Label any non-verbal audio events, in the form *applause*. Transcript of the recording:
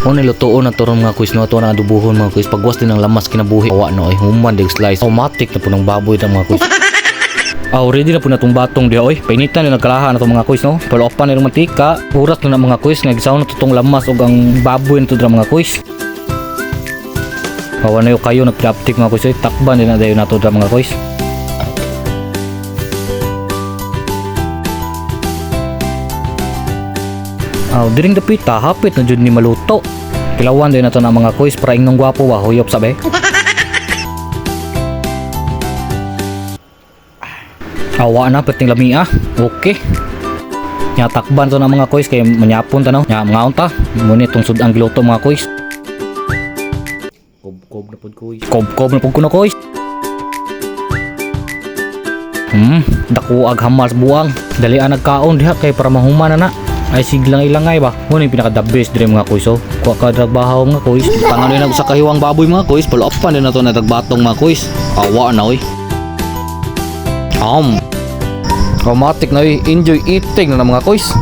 O nilutuon na turong mga kuis no to na adubuhon mga kuis pagwas din ng lamas kinabuhi awa no ay human dig slice automatic na po ng baboy ng mga kuis *laughs* Ah, ready na po na itong batong diha oy. Painitan na nagkalaha na mga kuis no. Paluopan na ng mantika. Urat na ng mga kuis nga gisaw na itong lamas ug ang baboy nito dra mga kuis. Kawa na yung kayo nagpaptik mga kuis. Takban din na dayo na ito mga kuis. Aw, diring dapita, hapit na jud ni maluto. Kilawan din na to na mga kuis para ingong gwapo wa huyop sabi. *laughs* Awa na pating lamia. Okay. Nya takban to na mga kuis kay manyapon ta no. Nya mga unta. Muni tong sudang giluto mga kuis. Kob-kob na pud kuis. Kob-kob na pud kuno kuis. Hmm, dako ag hamal sa buang. Dali ang nagkaon diha kay para mahuman na na. Ay siglang ilangay ba? Muna yung pinaka the best dire mga kuis oh. Kuha ka dragbahaw mga kuis. Tangan na sa kahiwang baboy mga kuis. Follow up pa na to na dagbatong mga kuis. Awa na oy. Um. Romantic na oy. Enjoy eating na mga kuis.